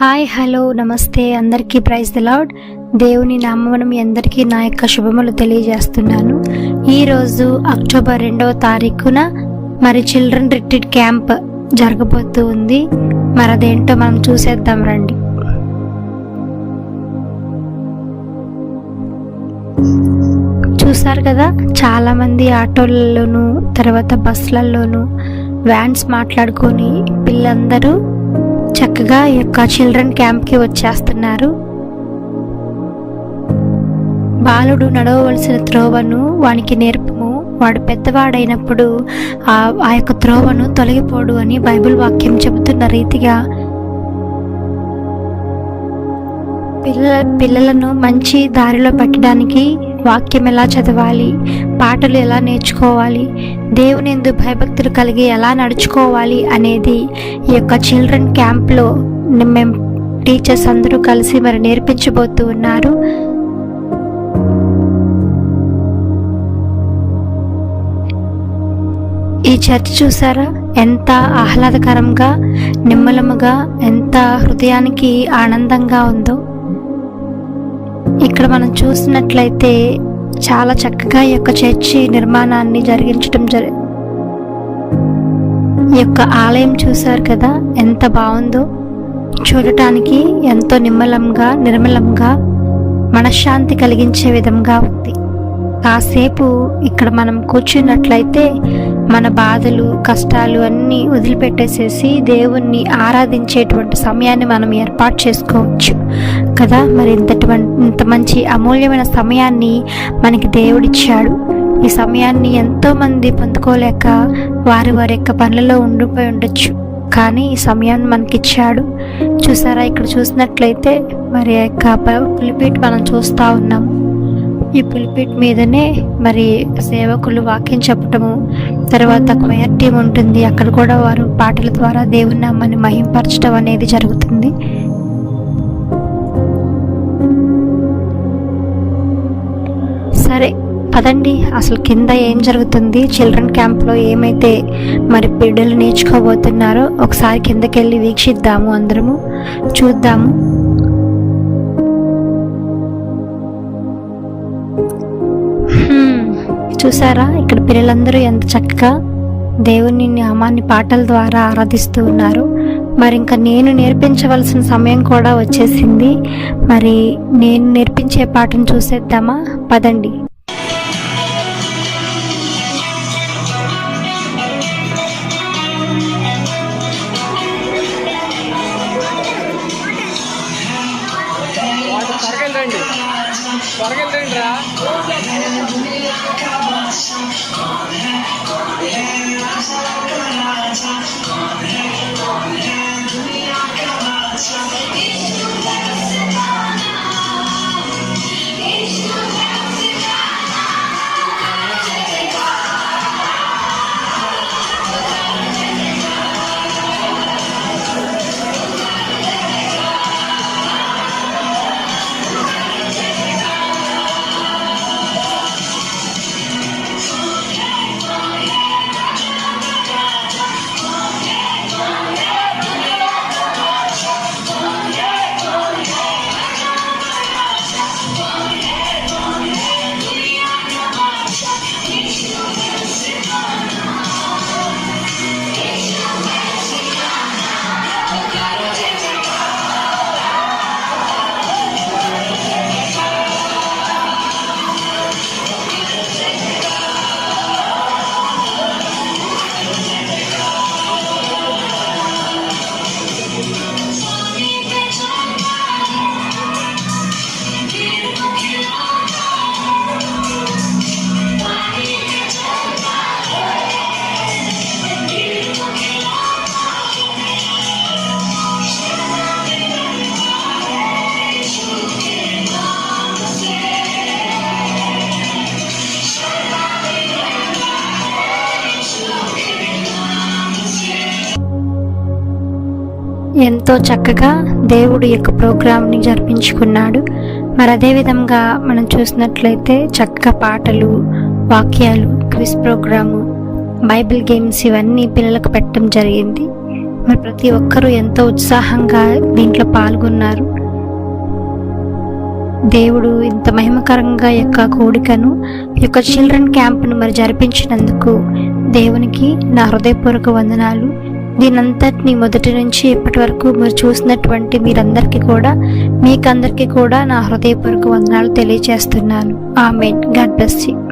Hi hello నమస్తే అందరికీ praise the lord దేవుని నామమును అందరికీ నా యొక్క శుభములు తెలియజేస్తున్నాను. ఈరోజు అక్టోబర్ రెండవ తారీఖున మరి చిల్డ్రన్ రిట్రీట్ క్యాంప్ జరగబోతూ ఉంది. మరి అదేంటో మనం చూసేద్దాం రండి. చూసారు కదా చాలామంది ఆటోలలోనూ తర్వాత బస్సులలోనూ వ్యాన్స్ మాట్లాడుకొని పిల్లలందరూ చక్కగా ఈ యొక్క చిల్డ్రన్ క్యాంప్కి వచ్చేస్తున్నారు. బాలుడు నడవవలసిన త్రోవను వానికి నేర్పము. వాడు పెద్దవాడైనప్పుడు ఆ ఆ యొక్క త్రోవను తొలగిపోడు అని బైబిల్ వాక్యం చెబుతున్న రీతిగా పిల్ల పిల్లలను మంచి దారిలో పెట్టడానికి వాక్యం ఎలా చదవాలి? పాటలు ఎలా నేర్చుకోవాలి? దేవుని ఎందు భయభక్తులు కలిగి ఎలా నడుచుకోవాలి అనేది ఈ యొక్క చిల్డ్రన్ క్యాంప్లో మేము టీచర్స్ అందరూ కలిసి మరి నేర్పించబోతూ ఉన్నారు. ఈ చర్చ్ చూసారా? ఎంత ఆహ్లాదకరంగా నిమ్మలముగా ఎంత హృదయానికి ఆనందంగా ఉందో. ఇక్కడ మనం చూసినట్లయితే చాలా చక్కగా ఈ యొక్క చర్చి నిర్మాణాన్ని జరిగించడం జరి ఈ యొక్క ఆలయం చూశారు కదా ఎంత బాగుందో. చూడటానికి ఎంతో నిమ్మలంగా నిర్మలంగా మనశ్శాంతి కలిగించే విధంగా ఉంది. కాసేపు ఇక్కడ మనం కూర్చున్నట్లయితే మన బాధలు కష్టాలు అన్నీ వదిలిపెట్టేసేసి దేవుణ్ణి ఆరాధించేటువంటి సమయాన్ని మనం ఏర్పాటు చేసుకోవచ్చు. కదా? మరి ఇంతటి ఇంత మంచి అమూల్యమైన సమయాన్ని మనకి దేవుడిచ్చాడు. ఈ సమయాన్ని ఎంతోమంది పొందుకోలేక వారి వారి యొక్క పనులలో ఉండిపోయి ఉండొచ్చు. కానీ ఈ సమయాన్ని మనకిచ్చాడు. చూసారా? ఇక్కడ చూసినట్లయితే మరి యొక్క పులిపీట్ మనం చూస్తూ ఉన్నాము ఈ పులిపిట్ మీదనే మరి సేవకులు వాక్యం చెప్పటము తర్వాత క్వయర్ టీం ఉంటుంది. అక్కడ కూడా వారు పాటల ద్వారా దేవుని నామాన్ని మహింపరచడం అనేది జరుగుతుంది. సరే పదండి. అసలు కింద ఏం జరుగుతుంది? చిల్డ్రన్ క్యాంప్లో ఏమైతే మరి బిడ్డలు నేర్చుకోబోతున్నారో ఒకసారి కిందకి వెళ్ళి వీక్షిద్దాము అందరము. చూద్దాము. చూసారా ఇక్కడ పిల్లలందరూ ఎంత చక్కగా దేవుని నామాన్ని పాటల ద్వారా ఆరాధిస్తూ ఉన్నారు. మరి ఇంకా నేను నేర్పించవలసిన సమయం కూడా వచ్చేసింది. మరి నేను నేర్పించే పాటను చూసేద్దామా? పదండి. త్వరగా రండి త్వరగా ఎంతో చక్కగా దేవుడు యొక్క ప్రోగ్రామ్ని జరిపించుకున్నాడు. మరి అదేవిధంగా మనం చూసినట్లయితే చక్కగా పాటలు వాక్యాలు క్విజ్ ప్రోగ్రాము బైబిల్ గేమ్స్ ఇవన్నీ పిల్లలకు పెట్టడం జరిగింది. మరి ప్రతి ఒక్కరూ ఎంతో ఉత్సాహంగా దీంట్లో పాల్గొన్నారు. దేవుడు ఇంత మహిమకరంగా యొక్క కోడికను ఈ యొక్క చిల్డ్రన్ క్యాంప్ను మరి జరిపించినందుకు దేవునికి నా హృదయపూర్వక వందనాలు. దీనంతటిని మొదటి నుంచి ఇప్పటి వరకు మీరు చూసినటువంటి మీరందరికీ కూడా మీకందరికీ కూడా నా హృదయపూర్వక వందనాలు తెలియజేస్తున్నాను ఆమెన్. God bless you.